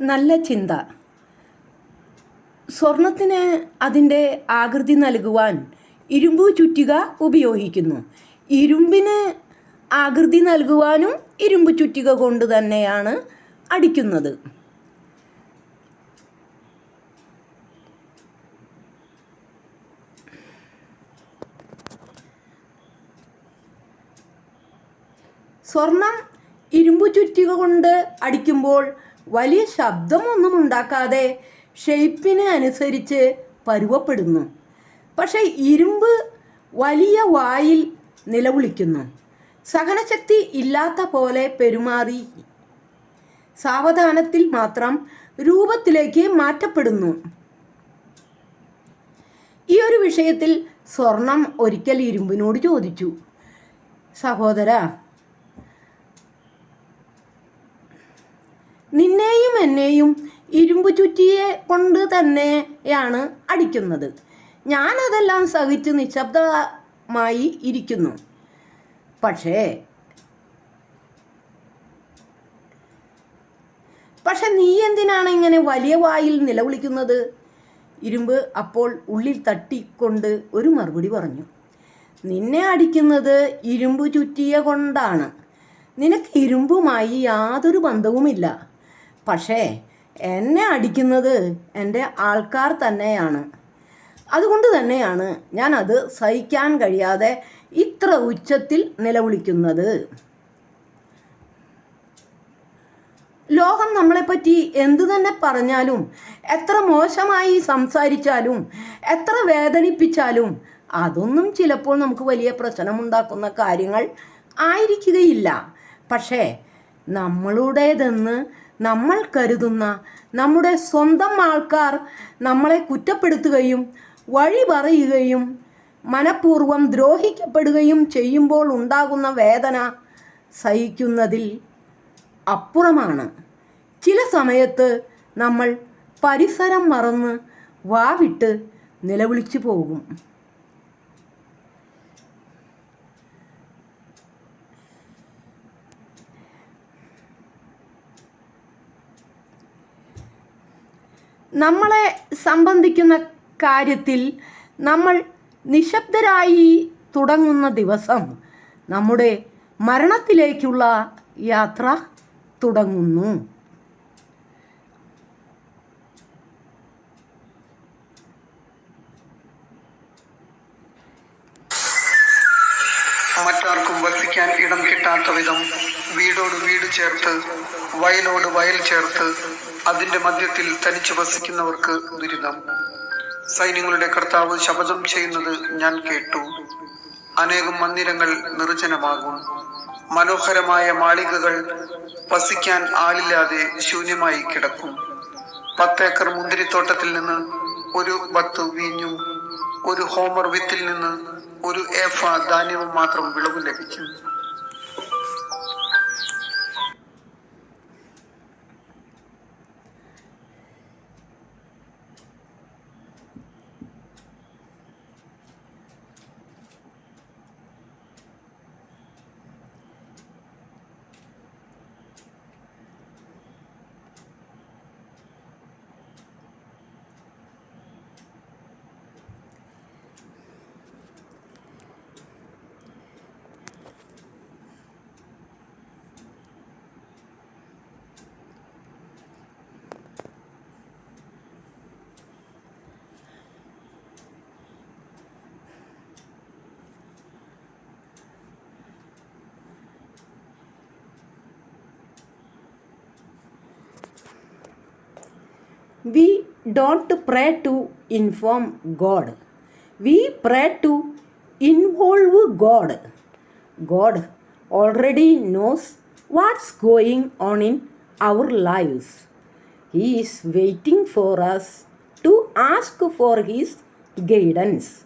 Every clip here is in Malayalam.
നല്ല ചിന്ത. സ്വർണത്തിന് അതിന്റെ ആകൃതി നൽകുവാൻ ഇരുമ്പ് ചുറ്റിക ഉപയോഗിക്കുന്നു. ഇരുമ്പിന് ആകൃതി നൽകുവാനും ഇരുമ്പ് ചുറ്റിക കൊണ്ട് തന്നെയാണ് അടിക്കുന്നത്. സ്വർണം ഇരുമ്പ് ചുറ്റിക കൊണ്ട് അടിക്കുമ്പോൾ വലിയ ശബ്ദമൊന്നും ഉണ്ടാക്കാതെ ഷെയ്പ്പിന് അനുസരിച്ച് പരുവപ്പെടുന്നു. പക്ഷേ ഇരുമ്പ് വലിയ വായിൽ നിലവിളിക്കുന്നു. സഹനശക്തി ഇല്ലാത്ത പോലെ പെരുമാറി സാവധാനത്തിൽ മാത്രം രൂപത്തിലേക്ക് മാറ്റപ്പെടുന്നു. ഈ ഒരു വിഷയത്തിൽ സ്വർണം ഒരിക്കൽ ഇരുമ്പിനോട് ചോദിച്ചു. സഹോദര എന്നെയും ഇരുമ്പ് ചുറ്റിയെ കൊണ്ട് തന്നെയാണ് അടിക്കുന്നത്. ഞാനതെല്ലാം സഹിച്ച് നിശബ്ദമായി ഇരിക്കുന്നു. പക്ഷേ പക്ഷെ നീ എന്തിനാണ് ഇങ്ങനെ വലിയ വായിൽ നിലവിളിക്കുന്നത്? ഇരുമ്പ് അപ്പോൾ ഉള്ളിൽ തട്ടിക്കൊണ്ട് ഒരു മറുപടി പറഞ്ഞു. നിന്നെ അടിക്കുന്നത് ഇരുമ്പ് ചുറ്റിയ കൊണ്ടാണ്. നിനക്ക് ഇരുമ്പുമായി യാതൊരു ബന്ധവുമില്ല. പക്ഷേ എന്നെ അടിക്കുന്നത് എന്റെ ആൾക്കാർ തന്നെയാണ്. അതുകൊണ്ട് തന്നെയാണ് ഞാൻ അത് സഹിക്കാൻ കഴിയാതെ ഇത്ര ഉച്ചത്തിൽ നിലവിളിക്കുന്നത്. ലോകം നമ്മളെപ്പറ്റി എന്തു തന്നെ പറഞ്ഞാലും എത്ര മോശമായി സംസാരിച്ചാലും എത്ര വേദനിപ്പിച്ചാലും അതൊന്നും ചിലപ്പോൾ നമുക്ക് വലിയ പ്രശ്നമുണ്ടാക്കുന്ന കാര്യങ്ങൾ ആയിരിക്കുകയില്ല. പക്ഷേ നമ്മളുടേതെന്ന് നമ്മൾ കരുതുന്ന നമ്മുടെ സ്വന്തം ആൾക്കാർ നമ്മളെ കുറ്റപ്പെടുത്തുകയും വഴി പറയുകയും മനഃപൂർവം ദ്രോഹിക്കപ്പെടുകയും ചെയ്യുമ്പോൾ ഉണ്ടാകുന്ന വേദന സഹിക്കുന്നതിൽ അപ്പുറമാണ്. ചില സമയത്ത് നമ്മൾ പരിസരം മറന്ന് വാവിട്ട് നിലവിളിച്ചു പോകും. നമ്മളെ സംബന്ധിക്കുന്ന കാര്യത്തിൽ നമ്മൾ നിശബ്ദരായി തുടങ്ങുന്ന ദിവസം നമ്മുടെ മരണത്തിലേക്കുള്ള യാത്ര തുടങ്ങുന്നു. മറ്റാർക്കും വസിക്കാൻ ഇടം കിട്ടാത്ത വിധം വീടോട് വീട് ചേർത്ത് വയലോട് വയൽ ചേർത്ത് അതിന്റെ മധ്യത്തിൽ തനിച്ച് വസിക്കുന്നവർക്ക് ദുരിതം. സൈന്യങ്ങളുടെ കർത്താവ് ശപഥം ചെയ്യുന്നത് ഞാൻ കേട്ടു. അനേകം മന്ദിരങ്ങൾ നിർജനമാകും. മനോഹരമായ മാളികകൾ വസിക്കാൻ ആളില്ലാതെ ശൂന്യമായി കിടക്കും. പത്തേക്കർ മുന്തിരിത്തോട്ടത്തിൽ നിന്ന് ഒരു വത്ത് വീഞ്ഞും ഒരു ഹോമർ വിത്തിൽ നിന്ന് ഒരു ഏഫ ധാന്യവും മാത്രം വിളവ് ലഭിക്കും we don't pray to inform God. We pray to involve God. God already knows what's going on in our lives. He is waiting for us to ask for His guidance.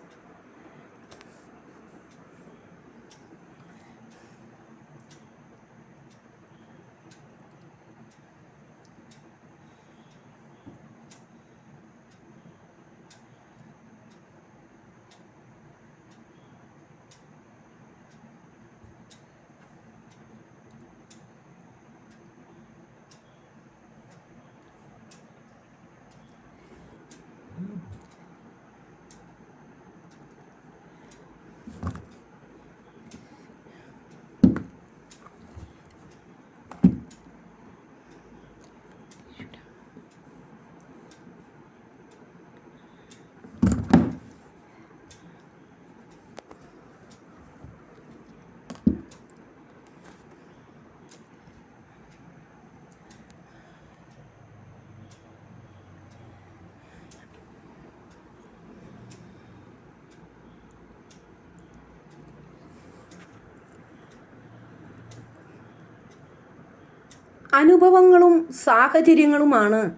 അനുഭവങ്ങളും സാഹചര്യങ്ങളുമാണ്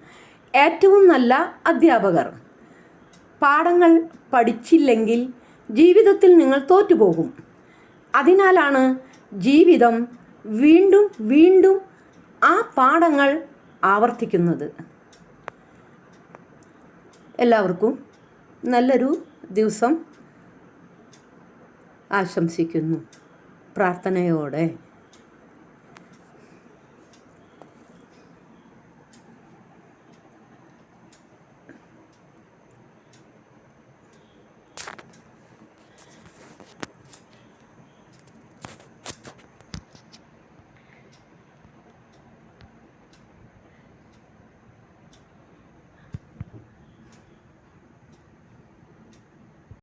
ഏറ്റവും നല്ല അധ്യാപകർ. പാഠങ്ങൾ പഠിച്ചില്ലെങ്കിൽ ജീവിതത്തിൽ നിങ്ങൾ തോറ്റുപോകും. അതിനാലാണ് ജീവിതം വീണ്ടും വീണ്ടും ആ പാഠങ്ങൾ ആവർത്തിക്കുന്നത്. എല്ലാവർക്കും നല്ലൊരു ദിവസം ആശംസിക്കുന്നു. പ്രാർത്ഥനയോടെ.